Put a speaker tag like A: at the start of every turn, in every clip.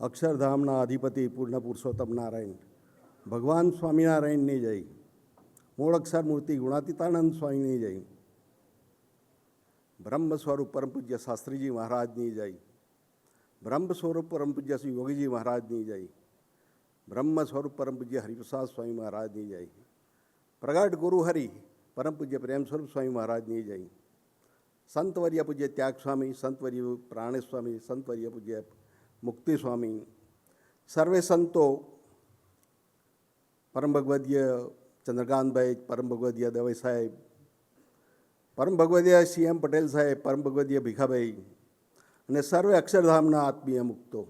A: અક્ષરધામના અધિપતિ પૂર્ણ પુરુષોત્તમ નારાયણ ભગવાન સ્વામિનારાયણની જય મૂળ અક્ષર મૂર્તિ ગુણાતીતાનંદ સ્વામીની જય બ્રહ્મ સ્વરૂપ પરમ પૂજ્ય શાસ્ત્રીજી મહારાજની જય બ્રહ્મ સ્વરૂપ પરમ પૂજ્ય શ્રી યોગીજી મહારાજની જય બ્રહ્મ સ્વરૂપ પરમ પૂજ્ય હરિપ્રસાદ સ્વામી મહારાજની જય પ્રગટ ગુરુ હરિ પરમ પૂજ્ય પ્રેમ સ્વરૂપ સ્વામી મહારાજની જય સંતવર્ય પૂજ્ય ત્યાગ સ્વામી સંતવર્ય પ્રાણેશ સ્વામી સંતવર્ય પૂજ્ય મુક્તિ સ્વામી સર્વે સંતો પરમ ભગવદીય ચંદ્રકાંતભાઈ, પરમ ભગવદીય દવે સાહેબ, પરમ ભગવદીય સી એમ પટેલ સાહેબ, પરમ ભગવદીય ભીખાભાઈ અને સર્વે અક્ષરધામના આત્મીય મુક્તો.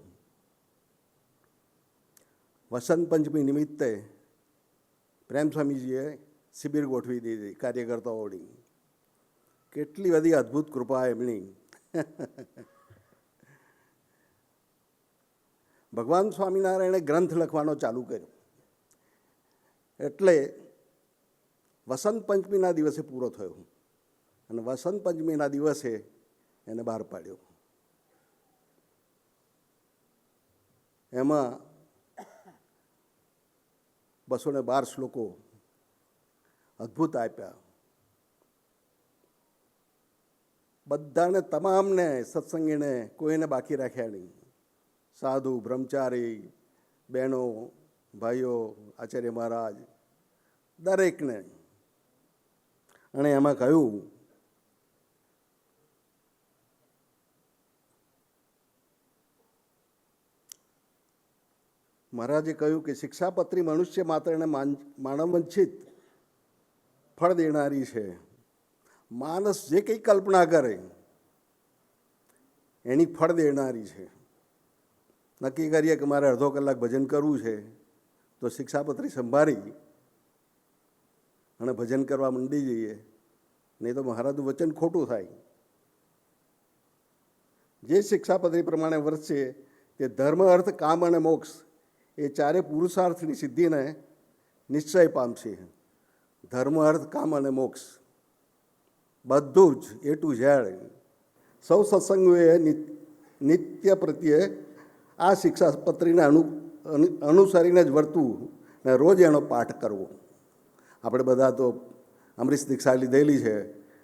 A: વસંત પંચમી નિમિત્તે પ્રેમ સ્વામીજીએ શિબિર ગોઠવી દીધી કાર્યકર્તાઓની. કેટલી બધી અદ્ભુત કૃપા એમની. ભગવાન સ્વામિનારાયણે ગ્રંથ લખવાનો ચાલુ કર્યો. એટલે વસંત પંચમીના દિવસે પૂરો થયો અને વસંત પંચમીના દિવસે એને બહાર પાડ્યો. એમાં બસો ને બાર શ્લોકો અદ્ભુત આપ્યા. બધાને તમામને સત્સંગીને કોઈને બાકી રાખ્યા નહીં. સાધુ, બ્રહ્મચારી, બહેનો, ભાઈઓ, આચાર્ય મહારાજ, દરેકને. અને એમાં કહ્યું, મહારાજે કહ્યું કે શિક્ષાપત્રી મનુષ્ય માત્રને માનવંચિત ફળ દેનારી છે. માણસ જે કંઈ કલ્પના કરે, એની ફળ દેનારી છે. નક્કી કરીએ કે મારે અડધો કલાક ભજન કરવું છે, તો શિક્ષાપત્રી સંભાળી અને ભજન કરવા મંડી જઈએ. નહીં તો મહારાજનું વચન ખોટું થાય. જે શિક્ષાપત્રી પ્રમાણે વર્તશે, તે ધર્મ, અર્થ, કામ અને મોક્ષ એ ચારે પુરુષાર્થની સિદ્ધિને નિશ્ચય પામશે. ધર્મ, અર્થ, કામ અને મોક્ષ. બધું જ એ ટુ ઝેડ સૌ સત્સંગોએ નિત્ય પ્રત્યે આ શિક્ષાપત્રીને અનુ અનુસરીને જ વર્તવું ને રોજ એનો પાઠ કરવો. આપણે બધા તો અમરીશ દીક્ષા લીધેલી છે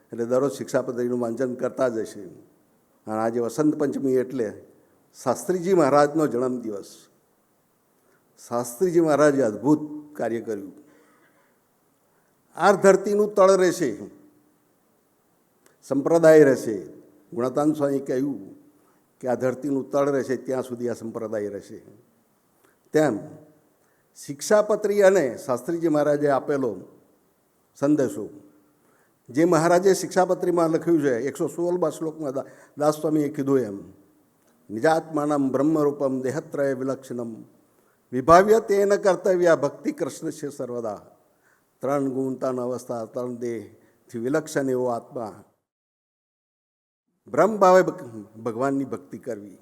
A: એટલે દરરોજ શિક્ષાપત્રીનું વાંચન કરતા જ હશે. અને આજે વસંત પંચમી એટલે શાસ્ત્રીજી મહારાજનો જન્મદિવસ શાસ્ત્રીજી મહારાજે અદ્ભુત કાર્ય કર્યું. આ ધરતીનું તળ રહેશે. સંપ્રદાય રહેશે. ગુણતાન સ્વામી કહ્યું કે આ ધરતીનું તળ રહેશે, ત્યાં સુધી આ સંપ્રદાય રહેશે. તેમ શિક્ષાપત્રી અને શાસ્ત્રીજી મહારાજે આપેલો સંદેશો, જે મહારાજે શિક્ષાપત્રીમાં લખ્યું છે, એકસો સોળમાં શ્લોકમાં દાસસ્વામીએ કીધું એમ, નિજાત્માનમ બ્રહ્મરૂપમ દેહત્રય વિલક્ષણમ વિભાવ્ય તેન કર્તવ્ય ભક્તિ કૃષ્ણ છે સર્વદા. ત્રણ ગુણતાન અવસ્થા, ત્રણ દેહથી વિલક્ષણ એવો આત્મા બ્રહ્મ ભાવે ભગવાનની ભક્તિ કરવી.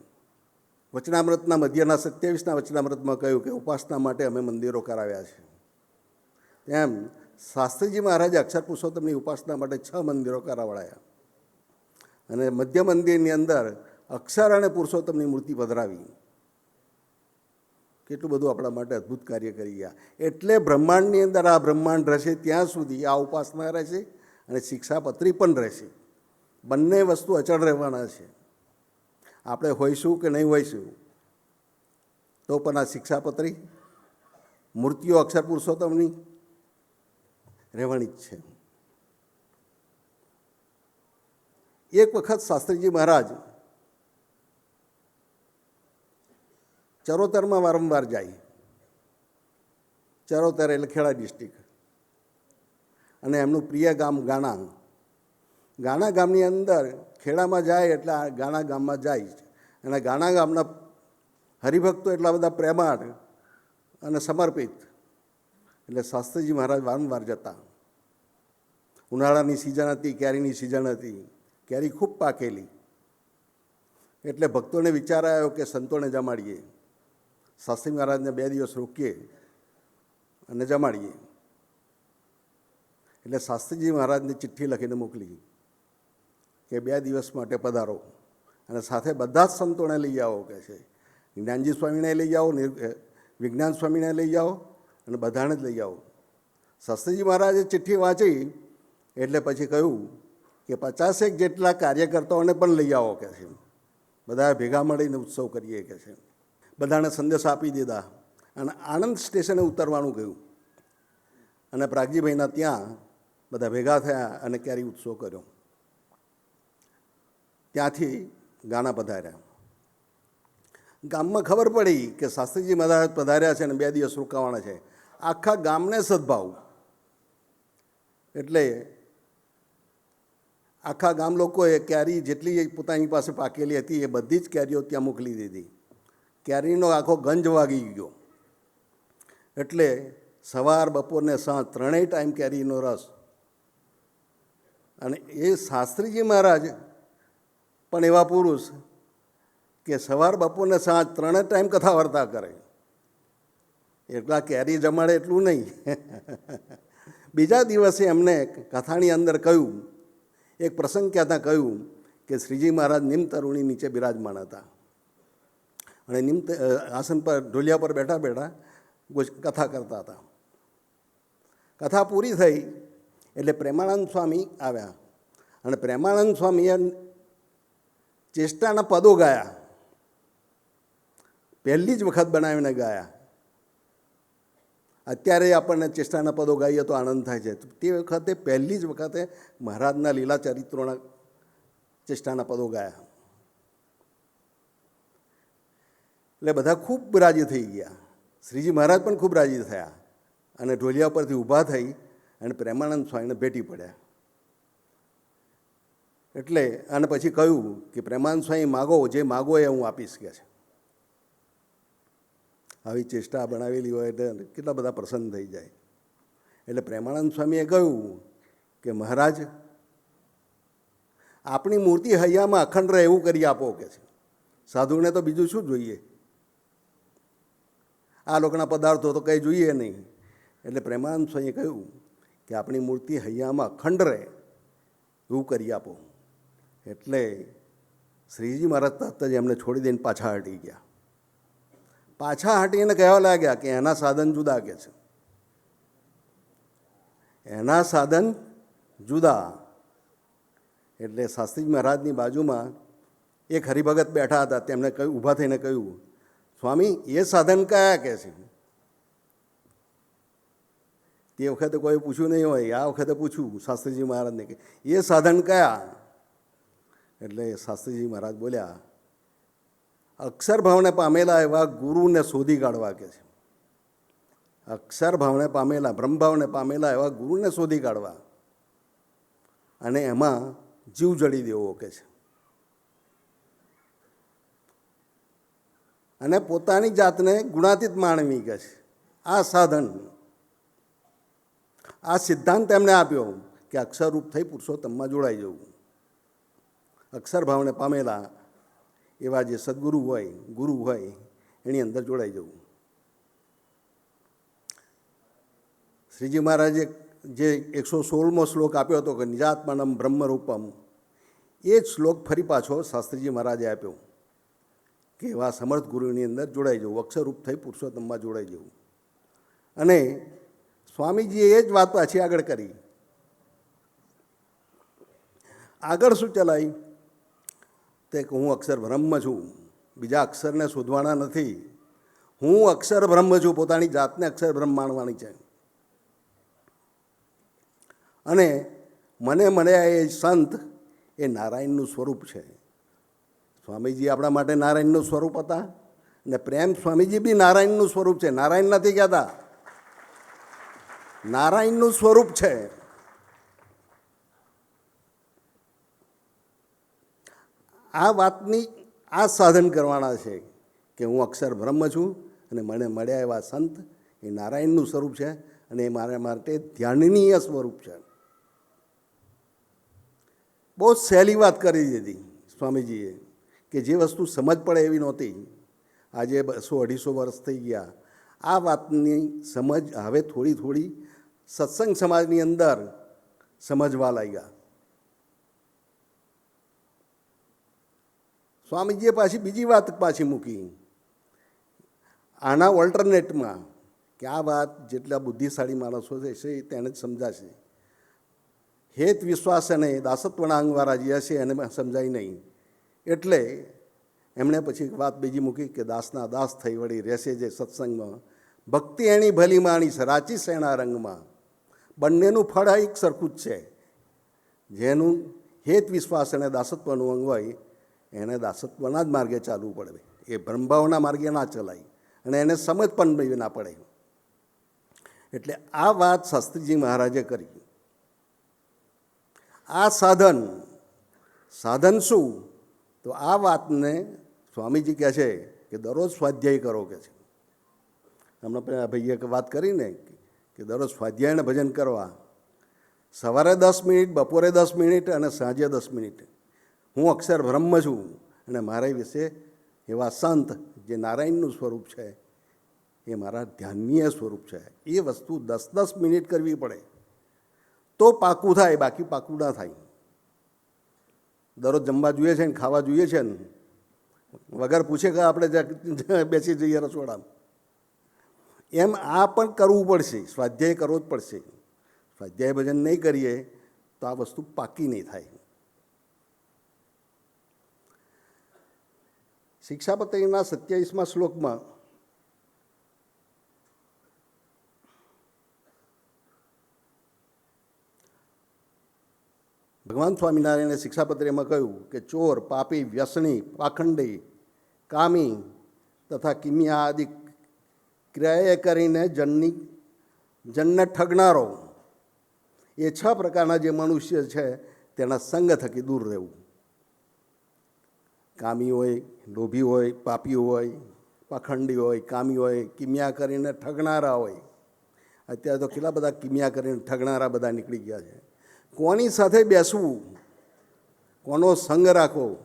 A: વચનામૃતના મધ્યના સત્યાવીસના વચનામૃતમાં કહ્યું કે ઉપાસના માટે અમે મંદિરો કરાવ્યા છે. એમ શાસ્ત્રીજી મહારાજે અક્ષર પુરુષોત્તમની ઉપાસના માટે છ મંદિરો કરાવડાયા. અને મધ્ય મંદિરની અંદર અક્ષર અને પુરુષોત્તમની મૂર્તિ પધરાવી. કેટલું બધું આપણા માટે અદ્ભુત કાર્ય કરી ગયા. એટલે બ્રહ્માંડની અંદર આ બ્રહ્માંડ રહેશે ત્યાં સુધી આ ઉપાસના રહેશે અને શિક્ષાપત્રી પણ રહેશે. બંને વસ્તુ અચળ રહેવાના છે. આપણે હોઈશું કે નહીં હોઈશું? તો પણ આ શિક્ષાપત્રી, મૂર્તિઓ અક્ષર પુરુષોત્તમની રહેવાની જ છે. એક વખત શાસ્ત્રીજી મહારાજ ચરોતરમાં વારંવાર જાય. ચરોતર એટલે ખેડા ડિસ્ટ્રિક્ટ અને એમનું પ્રિય ગામ ગાણા ગાણા ગામની અંદર ખેડામાં જાય એટલે આ ગાણા ગામમાં જાય અને ગાણા ગામના હરિભક્તો એટલા બધા પ્રેમાળ અને સમર્પિત. એટલે શાસ્ત્રીજી મહારાજ વારંવાર જતા. ઉનાળાની સિઝન હતી, કેરીની સિઝન હતી. કેરી ખૂબ પાકેલી. એટલે ભક્તોને વિચાર આવ્યો કે સંતોને જમાડીએ. શાસ્ત્રી મહારાજને બે દિવસ રોકીએ અને જમાડીએ. એટલે શાસ્ત્રીજી મહારાજને ચિઠ્ઠી લખીને મોકલી. કે બે દિવસ માટે પધારો. અને સાથે બધા જ સંતોને લઈ આવો કે છે. જ્ઞાનજી સ્વામીને લઈ જાઓ વિજ્ઞાન સ્વામીને લઈ જાઓ અને બધાને જ લઈ આવો. શાસ્ત્રીજી મહારાજે ચિઠ્ઠી વાંચી એટલે પછી કહ્યું કે પચાસેક જેટલા કાર્યકર્તાઓને પણ લઈ આવો કે છે. બધા ભેગા મળીને ઉત્સવ કરીએ કે છે. બધાને સંદેશ આપી દીધા અને આણંદ સ્ટેશને ઉતરવાનું કહ્યું. અને પ્રાગજીભાઈના ત્યાં બધા ભેગા થયા અને ક્યારેય ઉત્સવ કર્યો. ત્યાંથી ગાના પધાર્યા. ગામમાં ખબર પડી કે શાસ્ત્રીજી મહારાજ પધાર્યા છે અને બે દિવસ રોકાવાના છે. આખા ગામને સદભાવ. એટલે આખા ગામ લોકોએ કેરી જેટલી પોતાની પાસે પાકેલી હતી એ બધી જ કેરીઓ ત્યાં મોકલી દીધી. કેરીનો આખો ગંજ વાગી ગયો. એટલે સવાર બપોરને સાંજ ત્રણેય ટાઈમ કેરીનો રસ. અને એ શાસ્ત્રીજી મહારાજ પણ એવા પુરુષ કે સવાર બપોરને સાંજ ત્રણે ટાઈમ કથા વાર્તા કરે. એટલા કેરી જમાડે એટલું નહીં. બીજા દિવસે એમને કથાની અંદર કહ્યું, એક પ્રસંગ ક્યાં કહ્યું કે શ્રીજી મહારાજ નિમ તરુણી નીચે બિરાજમાન હતા. અને નિમ આસન પર, ઢોલિયા પર બેઠા બેઠા કથા કરતા હતા. કથા પૂરી થઈ એટલે પ્રેમાનંદ સ્વામી આવ્યા. અને પ્રેમાનંદ સ્વામીએ ચેષ્ટાના પદો ગાયા. પહેલી જ વખત બનાવીને ગાયા. અત્યારે આપણને ચેષ્ટાના પદો ગાઈએ તો આનંદ થાય છે. તે વખતે પહેલી જ વખતે મહારાજના લીલા ચરિત્રોના ચેષ્ટાના પદો ગાયા. એટલે બધા ખૂબ રાજી થઈ ગયા. શ્રીજી મહારાજ પણ ખૂબ રાજી થયા અને ઢોલિયા પરથી ઊભા થઈ અને પ્રેમાનંદ સ્વામીને ભેટી પડ્યા. એટલે અને પછી કહ્યું કે પ્રેમાન સ્વામી માગો, જે માગો એ હું આપીશ કે છે. આવી ચેષ્ટા બનાવેલી હોય એટલે કેટલા બધા પ્રસન્ન થઈ જાય. એટલે પ્રેમાનંદ સ્વામીએ કહ્યું કે મહારાજ, આપણી મૂર્તિ હૈયામાં અખંડ રહે એવું કરી આપો કે છે. સાધુને તો બીજું શું જોઈએ? આ લોકોના પદાર્થો તો કંઈ જોઈએ નહીં. એટલે પ્રેમાનંદ સ્વામીએ કહ્યું કે આપણી મૂર્તિ હૈયામાં અખંડ રહે એવું કરી આપો. એટલે શ્રીજી મહારાજ તરત જ એમને છોડી દઈને પાછા હટી ગયા. પાછા હટીને કહેવા લાગ્યા કે એના સાધન જુદા કે છે? એના સાધન જુદા. એટલે શાસ્ત્રીજી મહારાજની બાજુમાં એક હરિભગત બેઠા હતા. તેમણે કહ્યું, ઊભા થઈને કહ્યું, સ્વામી, એ સાધન કયા કે છે? તે વખતે કોઈ પૂછ્યું નહીં હોય. આ વખતે પૂછ્યું શાસ્ત્રીજી મહારાજને કે, એ સાધન કયા? એટલે શાસ્ત્રીજી મહારાજ બોલ્યા અક્ષરભાવને પામેલા એવા ગુરુને શોધી કાઢવા કે છે. અક્ષરભાવને પામેલા બ્રહ્મભાવને પામેલા એવા ગુરુને શોધી કાઢવા. અને એમાં જીવ જડી દેવો કે છે. અને પોતાની જાતને ગુણાતીત માણવી કે છે. આ સાધન, આ સિદ્ધાંત એમને આપ્યો કે અક્ષરરૂપ થઈ પુરુષોત્તમમાં જોડાઈ જવું. અક્ષર ભાવને પામેલા એવા જે સદગુરુ હોય, ગુરુ હોય, એની અંદર જોડાઈ જવું. શ્રીજી મહારાજે જે એકસો સોળમો શ્લોક આપ્યો હતો કે નિજાત્માનમ બ્રહ્મરૂપમ, એ જ શ્લોક ફરી પાછો શાસ્ત્રીજી મહારાજે આપ્યો કે એવા સમર્થ ગુરુની અંદર જોડાઈ જવું અક્ષરરૂપ થઈ પુરુષોત્તમમાં જોડાઈ જવું. અને સ્વામીજીએ એ જ વાત પાછી આગળ કરી. આગળ શું ચલાવી તે હું અક્ષર બ્રહ્મ છું, બીજા અક્ષરને શોધવાના નથી. હું અક્ષર બ્રહ્મ છું, પોતાની જાતને અક્ષર બ્રહ્મ માણવાની છે. અને મને મળ્યા એ સંત એ નારાયણનું સ્વરૂપ છે. સ્વામીજી આપણા માટે નારાયણનું સ્વરૂપ હતા ને પ્રેમ સ્વામીજી બી નારાયણનું સ્વરૂપ છે. નારાયણ નથી કહેતા. નારાયણનું સ્વરૂપ છે. આ વાતની આ સાધન કરવાના છે કે હું અક્ષર બ્રહ્મ છું અને મને મળ્યા એવા સંત એ નારાયણનું સ્વરૂપ છે અને એ મારા માટે ધ્યાનનીય સ્વરૂપ છે. બહુ સહેલી વાત કરી દીધી સ્વામીજીએ કે જે વસ્તુ સમજ પડે એવી નહોતી. આજે બસો અઢીસો વર્ષ થઈ ગયા. આ વાતની સમજ હવે થોડી થોડી સત્સંગ સમાજની અંદર સમજવા લાગ્યા. સ્વામીજીએ પાછી બીજી વાત પાછી મૂકી. આના ઓલ્ટરનેટમાં કે આ વાત જેટલા બુદ્ધિશાળી માણસો છે તેને જ સમજાશે. હેત વિશ્વાસ અને દાસત્વના અંગવાળા જે હશે એને સમજાય નહીં. એટલે એમણે પછી વાત બીજી મૂકી કે દાસના દાસ થઈ વળી રહેશે જે સત્સંગમાં. ભક્તિ એની ભલી માણી છે, રાચી સેના રંગમાં. બંનેનું ફળ એક સરખું જ છે. જેનું હેત વિશ્વાસ અને દાસત્વનું અંગ હોય એને દાસત્વના જ માર્ગે ચાલવું પડે એ બ્રહ્મભાવના માર્ગે ના ચલાય. અને એને સમજ પણ ના પડે. એટલે આ વાત શાસ્ત્રીજી મહારાજે કરી. આ સાધન સાધન શું? તો આ વાતને સ્વામીજી કહે છે કે દરરોજ સ્વાધ્યાય કરો કે છે. હમણાં ભાઈએ વાત કરીને કે દરરોજ સ્વાધ્યાયને ભજન કરવા. સવારે દસ મિનિટ, બપોરે દસ મિનિટ અને સાંજે દસ મિનિટ. હું અક્ષર બ્રહ્મ છું. અને મારા વિશે એવા સંત જે નારાયણનું સ્વરૂપ છે, એ મારા ધ્યાનીય સ્વરૂપ છે. એ વસ્તુ દસ દસ મિનિટ કરવી પડે. તો પાકું થાય, બાકી પાકું ના થાય. દરરોજ જમવા જોઈએ છે ને, ખાવા જોઈએ છે ને. વગર પૂછે કે આપણે બેસી જઈએ રસોડામાં. એમ આ પણ કરવું પડશે. સ્વાધ્યાય કરવો જ પડશે. સ્વાધ્યાય ભજન નહીં કરીએ, તો આ વસ્તુ પાકી નહીં થાય. શિક્ષાપત્રીના સત્યાવીસમાં શ્લોકમાં ભગવાન સ્વામિનારાયણે શિક્ષાપત્રીમાં કહ્યું કે ચોર, પાપી, વ્યસની, પાખંડી, કામી તથા કિમિયા આદિ ક્રિયાએ કરીને જનની, જનને ઠગનારો. એ છ પ્રકારના જે મનુષ્ય છે તેના સંગ થકી દૂર રહેવું. કામી હોય, લોભી હોય, પાપી હોય, પાખંડી હોય, કામી હોય, કિમિયા કરીને ઠગનારા હોય. અત્યારે તો કેટલા બધા કિમિયા કરીને ઠગનારા બધા નીકળી ગયા છે. કોની સાથે બેસવું? કોનો સંગ રાખવો?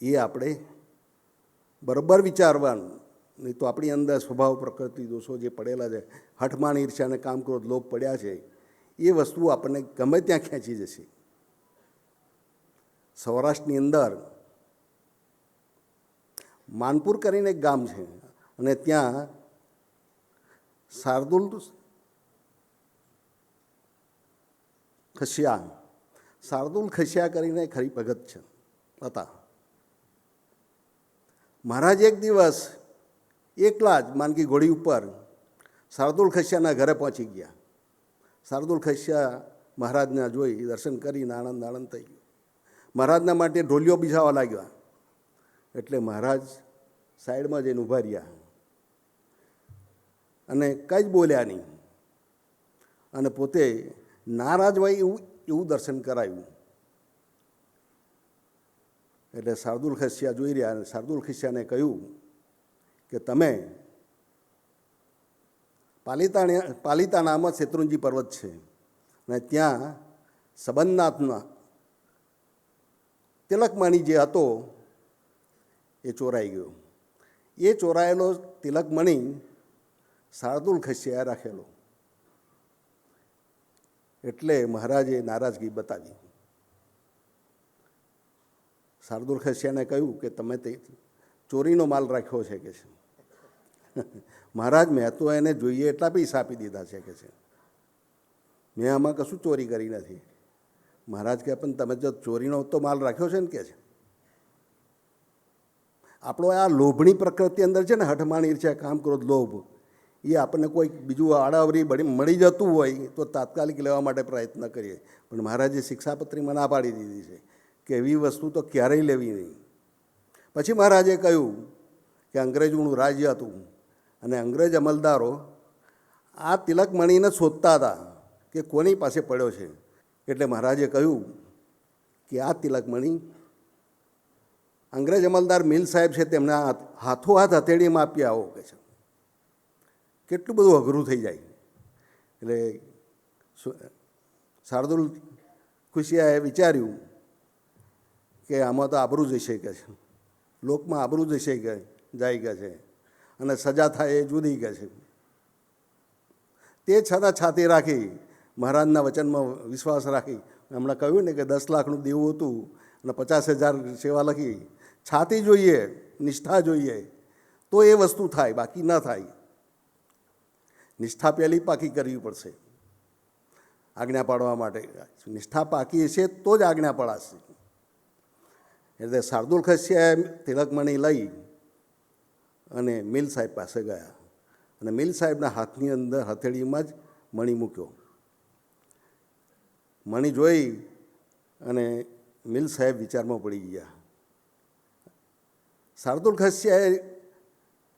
A: એ આપણે બરાબર વિચારવાનું. નહીં તો આપણી અંદર સ્વભાવ પ્રકૃતિ દોષો જે પડેલા છે હઠમાન ઈર્ષ્યાને કામ ક્રોધ લોભ પડ્યા છે, એ વસ્તુ આપણને ગમે ત્યાં ખેંચી જશે. સૌરાષ્ટ્રની અંદર માનપુર કરીને એક ગામ છે અને ત્યાં શાર્દુલ ખસિયા શાર્દુલ ખસિયા કરીને ખરી ભગત છે, હતા. મહારાજ એક દિવસ એકલા જ માનકી ઘોડી ઉપર શાર્દુલ ખસિયાના ઘરે પહોંચી ગયા. શાર્દુલ ખસિયા મહારાજને જોઈ દર્શન કરીને આનંદ આનંદ થઈ ગયો. મહારાજના માટે ઢોલિયો બીજાવા લાગ્યા. એટલે મહારાજ સાઈડમાં જઈને ઊભા રહ્યા. અને કંઈ જ બોલ્યા નહીં. અને પોતે નારાજ હોય એવું એવું દર્શન કરાયું. એટલે શાર્દુલ ખસિયા જોઈ રહ્યા અને શાર્દુલ ખસિયાને કહ્યું કે તમે પાલિતાણા પાલિતાણામાં શેત્રુંજી પર્વત છે. અને ત્યાં સંબંધનાથમાં તિલકમણી જે હતો, એ ચોરાઈ ગયો. એ ચોરાયેલો તિલકમણી શાર્દુલ ખસિયાએ રાખેલો. એટલે મહારાજે નારાજગી બતાવી. શાર્દુલ ખસિયાને કહ્યું કે તમે તે ચોરીનો માલ રાખ્યો છે કે છે? મહારાજ, મેં તો એને જોઈએ એટલા પૈસા આપી દીધા છે કે છે. મેં આમાં કશું ચોરી કરી નથી. મહારાજ કહે, પણ તમે જો ચોરીનો તો માલ રાખ્યો છે ને કે છે? આપણો આ લોભની પ્રકૃતિ અંદર છે ને, હઠમાણી છે, કામ ક્રોધ લોભ. એ આપણને કોઈ બીજું આડાવરી બળી મળી જતું હોય, તો તાત્કાલિક લેવા માટે પ્રયત્ન કરીએ. પણ મહારાજે શિક્ષાપત્રીમાં ના પાડી દીધી છે કે એવી વસ્તુ તો ક્યારેય લેવી નહીં. પછી મહારાજે કહ્યું કે અંગ્રેજોનું રાજ્ય હતું અને અંગ્રેજ અમલદારો આ તિલકમણીને શોધતા હતા કે કોની પાસે પડ્યો છે. એટલે મહારાજે કહ્યું કે આ તિલકમણી અંગ્રેજ અમલદાર મિલ સાહેબ છે તેમના હાથ- હાથો હાથ હથેળીમાં આપી આવો કે છે. કેટલું બધું અઘરું થઈ જાય. એટલે શાર્દુલ ખુશિયાએ વિચાર્યું કે આમાં તો આબરું જશે કે છે. લોકમાં આબરું જશે કે જાય કે છે. અને સજા થાય એ જુદી કે છે. તે છતાં છાતી રાખી મહારાજના વચનમાં વિશ્વાસ રાખી હમણાં કહ્યું ને કે દસ લાખનું દેવું હતું અને પચાસ હજાર સેવા લખી. છાતી જોઈએ, નિષ્ઠા જોઈએ, તો એ વસ્તુ થાય, બાકી ન થાય. નિષ્ઠા પહેલી પાકી કરવી પડશે. આજ્ઞા પાડવા માટે. નિષ્ઠા પાકી છે તો જ આજ્ઞા પડાશે. એટલે શાર્દુલ ખસ્યાએ તિલકમણી લઈ અને મિલ સાહેબ પાસે ગયા. અને મિલ સાહેબના હાથની અંદર હથેળીમાં જ મણી મૂક્યો. મણી જોઈ અને મિલ સાહેબ વિચારમાં પડી ગયા. શાર્દુલ ખસિયાએ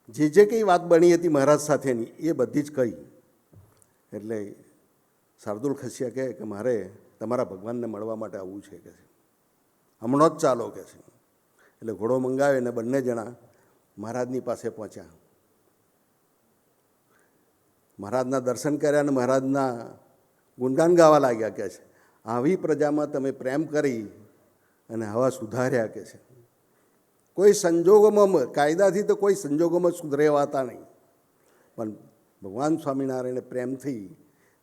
A: જે જે કંઈ વાત બની હતી મહારાજ સાથેની, એ બધી જ કહી. એટલે શાર્દુલ ખસિયા કહે કે મારે તમારા ભગવાનને મળવા માટે આવવું છે કે છે. હમણાં જ ચાલો કે છે. એટલે ઘોડો મંગાવે ને બંને જણા મહારાજની પાસે પહોંચ્યા. મહારાજના દર્શન કર્યા અને મહારાજના ગુણગાન ગાવા લાગ્યા કે છે. આવી પ્રજામાં તમે પ્રેમ કરી અને હવા સુધાર્યા કે છે. કોઈ સંજોગોમાં કાયદાથી તો કોઈ સંજોગોમાં સુધરેવાતા નહીં. પણ ભગવાન સ્વામિનારાયણે પ્રેમથી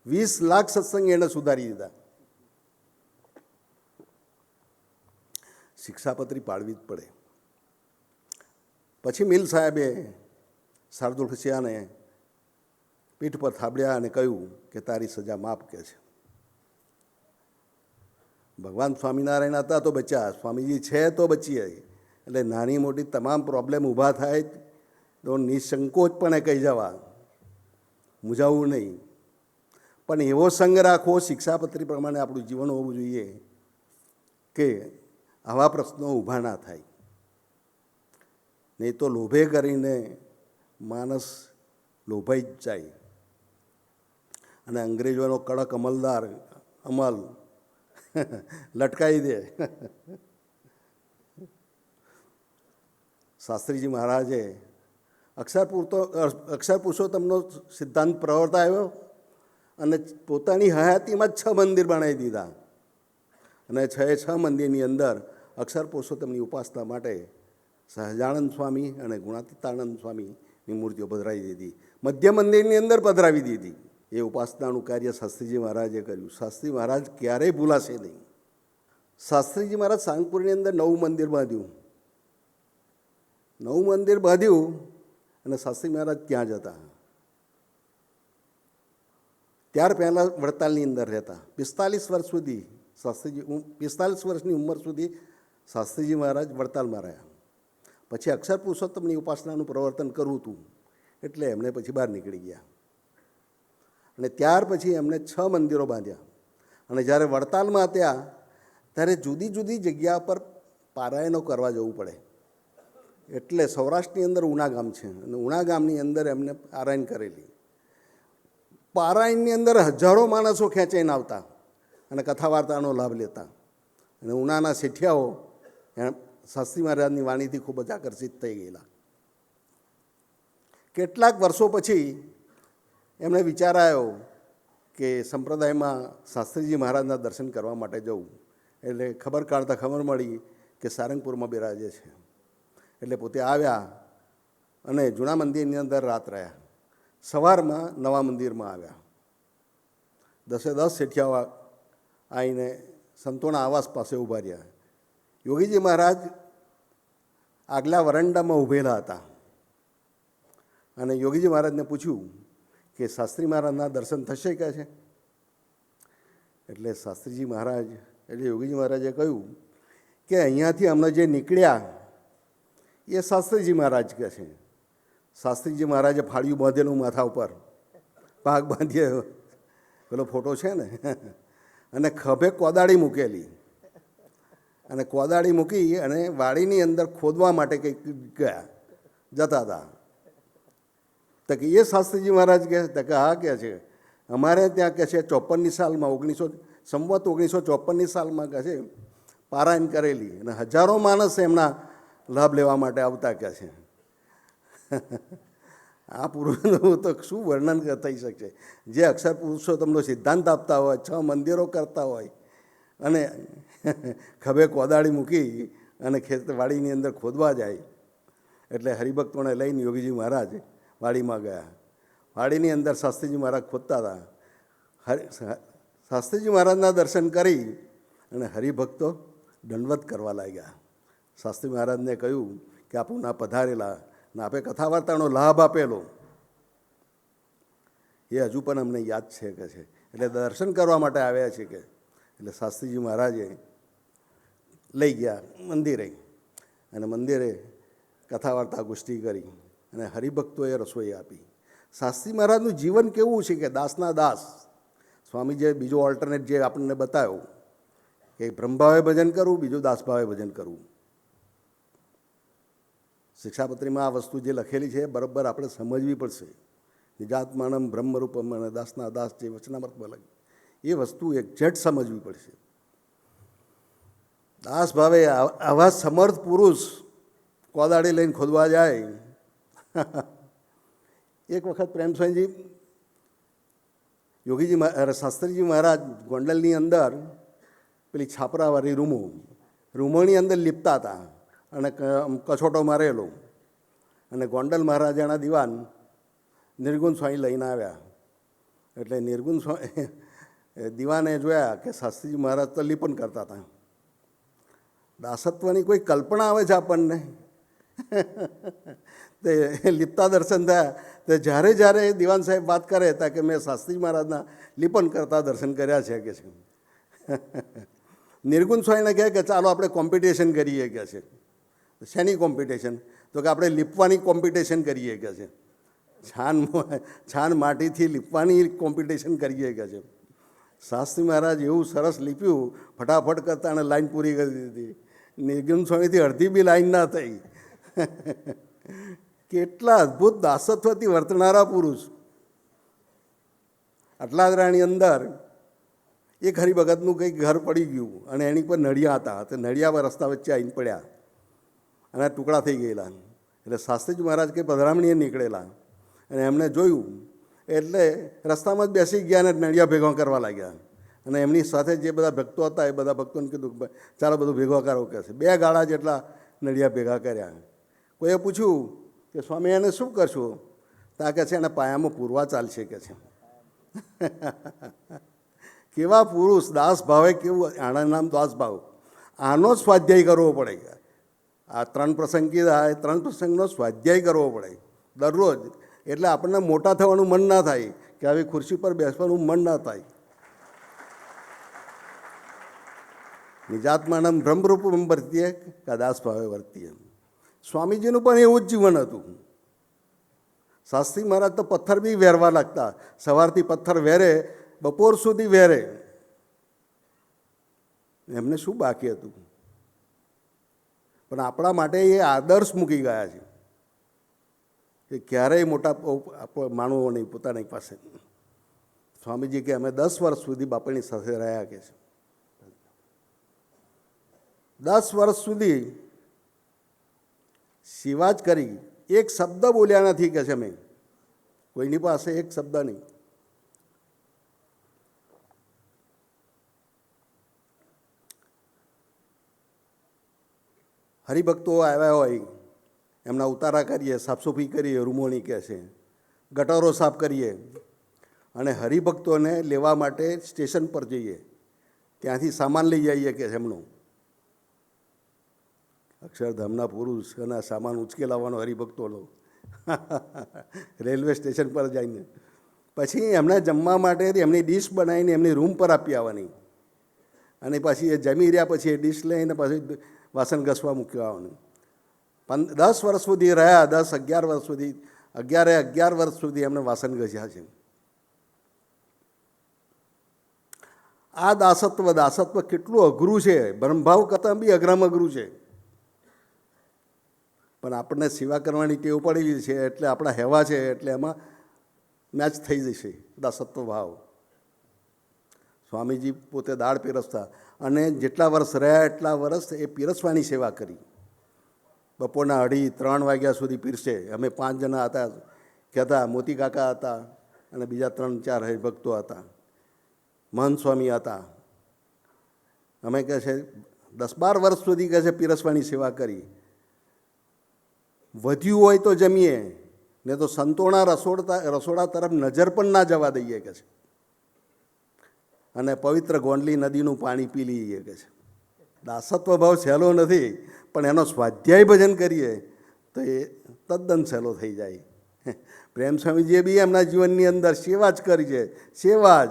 A: વીસ લાખ સત્સંગ એને સુધારી દીધા. શિક્ષાપત્રી પાડવી જ પડે. પછી મિલ સાહેબે શાર્દુલ ખસિયાને પીઠ પર થાબડ્યા અને કહ્યું કે તારી સજા માફ કે છે. ભગવાન સ્વામિનારાયણ હતા તો બચ્યા, સ્વામીજી છે તો બચીએ. એટલે નાની મોટી તમામ પ્રોબ્લેમ ઊભા થાય. તો નિસંકોચપણે કહી જવા. મૂંઝાવવું નહીં. પણ એવો સંગ રાખવો, શિક્ષાપત્રી પ્રમાણે આપણું જીવન હોવું જોઈએ કે આવા પ્રશ્નો ઊભા ના થાય. નહીં તો લોભે કરીને માણસ લોભાઈ જ જાય. અને અંગ્રેજોનો કડક અમલદાર, અમલ લટકાવી દે. શાસ્ત્રીજી મહારાજે અક્ષર પૂરતો અક્ષર પુરુષોત્તમનો સિદ્ધાંત આવ્યો અને પોતાની હયાતીમાં છ મંદિર બનાવી દીધા. અને છ છ મંદિરની અંદર અક્ષર પુરુષોત્તમની ઉપાસના માટે સહજાનંદ સ્વામી અને ગુણાતીતાનંદ સ્વામીની મૂર્તિઓ પધરાવી દીધી. મધ્ય મંદિરની અંદર પધરાવી દીધી. એ ઉપાસનાનું કાર્ય શાસ્ત્રીજી મહારાજે કર્યું. શાસ્ત્રી મહારાજ ક્યારેય ભૂલાશે નહીં. શાસ્ત્રીજી મહારાજ સાંગપુરની અંદર નવું મંદિર બાંધ્યું. નવું મંદિર બાંધ્યું અને શાસ્ત્રી મહારાજ ત્યાં જ હતા. ત્યાર પહેલાં વડતાલની અંદર રહેતા. પિસ્તાલીસ વર્ષ સુધી શાસ્ત્રીજી પિસ્તાલીસ વર્ષની ઉંમર સુધી શાસ્ત્રીજી મહારાજ વડતાલમાં રહ્યા. પછી અક્ષર પુરુષોત્તમની ઉપાસનાનું પ્રવર્તન કરવું હતું. એટલે એમણે પછી બહાર નીકળી ગયા. અને ત્યાર પછી એમણે છ મંદિરો બાંધ્યા. અને જ્યારે વડતાલમાં હત્યા ત્યારે જુદી જુદી જગ્યા પર પારાયણો કરવા જવું પડે. એટલે સૌરાષ્ટ્રની અંદર ઉના ગામ છે. અને ઉના ગામની અંદર એમને પારાયણ કરેલી. પારાયણની અંદર હજારો માણસો ખેંચાઈને આવતા અને કથા વાર્તાનો લાભ લેતા. અને ઉનાના શેઠિયાઓ શાસ્ત્રી મહારાજની વાણીથી ખૂબ જ આકર્ષિત થઈ ગયેલા. કેટલાક વર્ષો પછી એમણે વિચાર આવ્યો કે સંપ્રદાયમાં શાસ્ત્રીજી મહારાજના દર્શન કરવા માટે જવું. એટલે ખબર કાઢતા ખબર મળી કે સારંગપુરમાં બિરાજે છે. એટલે પોતે આવ્યા અને જૂના મંદિરની અંદર રાત રહ્યા. સવારમાં નવા મંદિરમાં આવ્યા. દસે દસ શેઠિયાઓ આવીને સંતોના આવાસ પાસે ઊભા રહ્યા. યોગીજી મહારાજ આગલા વરંડામાં ઊભેલા હતા. અને યોગીજી મહારાજને પૂછ્યું કે શાસ્ત્રી મહારાજના દર્શન થશે કે છે? એટલે શાસ્ત્રીજી મહારાજ, એટલે યોગીજી મહારાજે કહ્યું કે અહીંયાથી અમને જે નીકળ્યા, એ શાસ્ત્રીજી મહારાજ કહે છે. શાસ્ત્રીજી મહારાજે ફાળિયું બાંધેલું માથા ઉપર. પાક બાંધ્યો પેલો ફોટો છે ને? અને ખભે કોદાળી મૂકેલી. અને કોદાળી મૂકી અને વાડીની અંદર ખોદવા માટે કંઈક ગયા. જતા હતા. તો કે એ શાસ્ત્રીજી મહારાજ કહે તો કે હા કહે છે. અમારે ત્યાં કહે છે, ચોપનની સાલમાં ઓગણીસો, સંવત ઓગણીસો ચોપનની સાલમાં કહે છે, પારાયણ કરેલી અને હજારો માણસ એમના લાભ લેવા માટે આવતા કહે છે. આ પૂર્વનું તો શું વર્ણન થઈ શકશે? જે અક્ષર પુરુષોત્તમનો સિદ્ધાંત આપતા હોય, છ મંદિરો કરતા હોય, અને ખભે કોદાળી મૂકી અને ખેતવાડીની અંદર ખોદવા જાય, એટલે હરિભક્તોને લઈને યોગીજી મહારાજ વાડીમાં ગયા. વાડીની અંદર શાસ્ત્રીજી મહારાજ ખોદતા હતા. શાસ્ત્રીજી મહારાજના દર્શન કરી અને હરિભક્તો દંડવત કરવા લાગ્યા. શાસ્ત્રી મહારાજને કહ્યું કે આ પૂના પધારેલા ને આપે કથા વાર્તાનો લાભ આપેલો. એ હજુ પણ અમને યાદ છે કે છે. એટલે દર્શન કરવા માટે આવ્યા છે કે. એટલે શાસ્ત્રીજી મહારાજે લઈ ગયા મંદિરે. અને મંદિરે કથા વાર્તા ગોષ્ઠી કરી. અને હરિભક્તોએ રસોઈ આપી. શાસ્ત્રી મહારાજનું જીવન કેવું છે કે દાસના દાસ? સ્વામીજીએ બીજો ઓલ્ટરનેટ જે આપણને બતાવ્યો, કે બ્રહ્મભાવે ભજન કરવું, બીજું દાસભાવે ભજન કરવું. શિક્ષાપત્રીમાં આ વસ્તુ જે લખેલી છે બરાબર આપણે સમજવી પડશે. નિજાત્માનમ બ્રહ્મરૂપમ અને દાસના દાસ જે વચનામૃતમાં લખી, એ વસ્તુ એક્ઝેક્ટ સમજવી પડશે. દાસ ભાવે આવા સમર્થ પુરુષ કોદાળી લઈને ખોદવા જાય એક વખત પ્રેમસ્વામીજી યોગીજી શાસ્ત્રીજી મહારાજ ગોંડલની અંદર પેલી છાપરાવાળી રૂમો, રૂમોની અંદર લીપતા હતા અને કછોટો મારેલો. અને ગોંડલ મહારાજાના દિવાન નિર્ગુણ સ્વામી લઈને આવ્યા. એટલે નિર્ગુણ સ્વામી દિવાને જોયા કે શાસ્ત્રીજી મહારાજ તો લીપન કરતા હતા. દાસત્વની કોઈ કલ્પના આવે છે આપણને? તે લીપતા દર્શન થયા તે જ્યારે જ્યારે દિવાન સાહેબ વાત કરે હતા કે મેં શાસ્ત્રી મહારાજના લિપન કરતા દર્શન કર્યા છે કે છે. નિર્ગુણ સ્વામીને કહે કે ચાલો આપણે કોમ્પિટિશન કરીએ કે છે. શેની કોમ્પિટિશન? તો કે આપણે લીપવાની કોમ્પિટિશન કરીએ કે છે. છાન છાન માટીથી લીપવાની કોમ્પિટિશન કરીએ કે છે. શાસ્ત્રી મહારાજ એવું સરસ લીપ્યું, ફટાફટ કરતા અને લાઈન પૂરી કરી દીધી. નિર્ગુણ સ્વામીથી અડધી બી લાઈન ના થઈ. કેટલા અદ્ભુત દાસત્વથી વર્તનારા પુરુષ. અટલાદરાની અંદર એક હરિભગતનું કંઈક ઘર પડી ગયું અને એની પર નળિયા હતા. તે નડિયા પર રસ્તા વચ્ચે આવીને પડ્યા અને ટુકડા થઈ ગયેલા. એટલે શાસ્ત્રીજી મહારાજ કે પધરામણીએ નીકળેલા અને એમણે જોયું. એટલે રસ્તામાં જ બેસી ગયા અને નડિયા ભેગા કરવા લાગ્યા. અને એમની સાથે જે બધા ભક્તો હતા એ બધા ભક્તોને કીધું ચાલો બધું ભેગા કરો કે છે. બે ગાળા જેટલા નળિયા ભેગા કર્યા. કોઈએ પૂછ્યું કે, સ્વામી, એને શું કરશું? તા કે છે, એને પાયામાં પૂરવા ચાલશે, કે છે. કેવા પુરુષ, દાસ ભાવે કેવું આના નામ દાસ ભાવ. આનો સ્વાધ્યાય કરવો પડે. આ ત્રણ પ્રસંગ એ ત્રણ પ્રસંગનો સ્વાધ્યાય કરવો પડે. દરરોજ. એટલે આપણને મોટા થવાનું મન ના થાય કે આવી ખુરશી પર બેસવાનું મન ના થાય. નિજાત્માનમ બ્રહ્મરૂપમ વર્તીએ કે દાસ ભાવે વર્તીએ સ્વામીજીનું પણ એવું જ જીવન હતું. શાસ્ત્રી મહારાજ તો પથ્થર બી વેરવા લાગતા. સવારથી પથ્થર વેરે, બપોર સુધી વેરે. એમને શું બાકી હતું? પણ આપણા માટે એ આદર્શ મૂકી ગયા છે. કે ક્યારેય મોટા માણવો નહીં, પોતાની પાસે. સ્વામીજી કે અમે દસ વર્ષ સુધી બાપાની સાથે રહ્યા કે છે. દસ વર્ષ સુધી સેવા જ કરી, એક શબ્દ બોલ્યા નથી કે છે મેં. કોઈની પાસે એક શબ્દ નહીં. હરિભક્તો આવ્યા હોય, એમના ઉતારા કરીએ, સાફસૂફી કરીએ રૂમોની કહે છે, ગટરો સાફ કરીએ અને હરિભક્તોને લેવા માટે સ્ટેશન પર જઈએ. ત્યાંથી સામાન લઈ જઈએ કે છે એમનું. અક્ષરધામના પુરુષ અને આ સામાન ઉચકે લાવવાનો હરિભક્તોનો રેલવે સ્ટેશન પર જઈને. પછી એમને જમવા માટે એમની ડીશ બનાવીને એમની રૂમ પર આપી આવવાની. અને પછી એ જમી રહ્યા પછી એ ડીશ લઈને પછી વાસણ ઘસવા મૂક્યો આવવાનું. પંદ દસ વર્ષ સુધી રહ્યા, દસ અગિયાર વર્ષ સુધી, અગિયારે અગિયાર વર્ષ સુધી એમને વાસણ ઘસ્યા છે. આ દાસત્વ દાસત્વ કેટલું અઘરું છે. બ્રહ્મભાવ કરતાં બી અઘરામ અઘરું છે. પણ આપણને સેવા કરવાની ટેવ પડેલી છે એટલે આપણા હેવા છે એટલે એમાં મેચ થઈ જશે. દાસત્વ ભાવ. સ્વામીજી પોતે દાળ પીરસતા અને જેટલા વર્ષ રહ્યા એટલા વર્ષ એ પીરસવાની સેવા કરી. બપોરના અઢી, ત્રણ વાગ્યા સુધી પીરસે. અમે પાંચ જણા હતા, કહેતા મોતી કાકા હતા અને બીજા ત્રણ, ચાર હરિભક્તો હતા. મહંત સ્વામી હતા. અમે કહે છે, દસ બાર વર્ષ સુધી કહે છે પીરસવાની સેવા કરી. વધ્યું હોય તો જમીએ. ને તો સંતોણા રસોડતા, રસોડા તરફ નજર પણ ના જવા દઈએ કે છે. અને પવિત્ર ગોંડલી નદીનું પાણી પી લઈએ કે છે. દાસત્વ ભાવ સહેલો નથી, પણ એનો સ્વાધ્યાય ભજન કરીએ તો એ તદ્દન સહેલો થઈ જાય. પ્રેમ સ્વામીજીએ બી એમના જીવનની અંદર સેવા જ કરી છે. સેવા જ.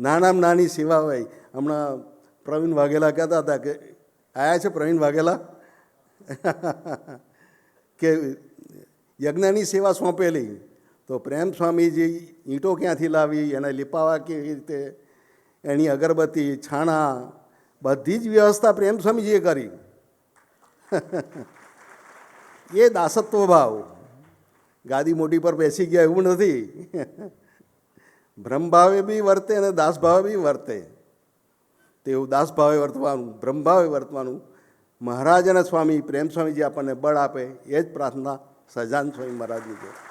A: નાનામાં નાની સેવા હોય. હમણાં પ્રવીણ વાઘેલા કહેતા હતા કે, આયા છે પ્રવીણ વાઘેલા? કે યજ્ઞની સેવા સોંપેલી, તો પ્રેમ સ્વામીજી ઈંટો ક્યાંથી લાવી, એને લીપાવા કેવી રીતે, એની અગરબત્તી, છાણા, બધી જ વ્યવસ્થા પ્રેમ સ્વામીજીએ કરી. એ દાસત્વ ભાવ. ગાદી મોટી પર બેસી ગયા એવું નથી. બ્રહ્મભાવે બી વર્તે અને દાસભાવે બી વર્તે. તેવું દાસભાવે વર્તવાનું બ્રહ્મભાવે વર્તવાનું મહારાજ અને સ્વામી, પ્રેમ સ્વામીજી આપણને બળ આપે, એ જ પ્રાર્થના સજાન સ્વામી મહારાજની છે.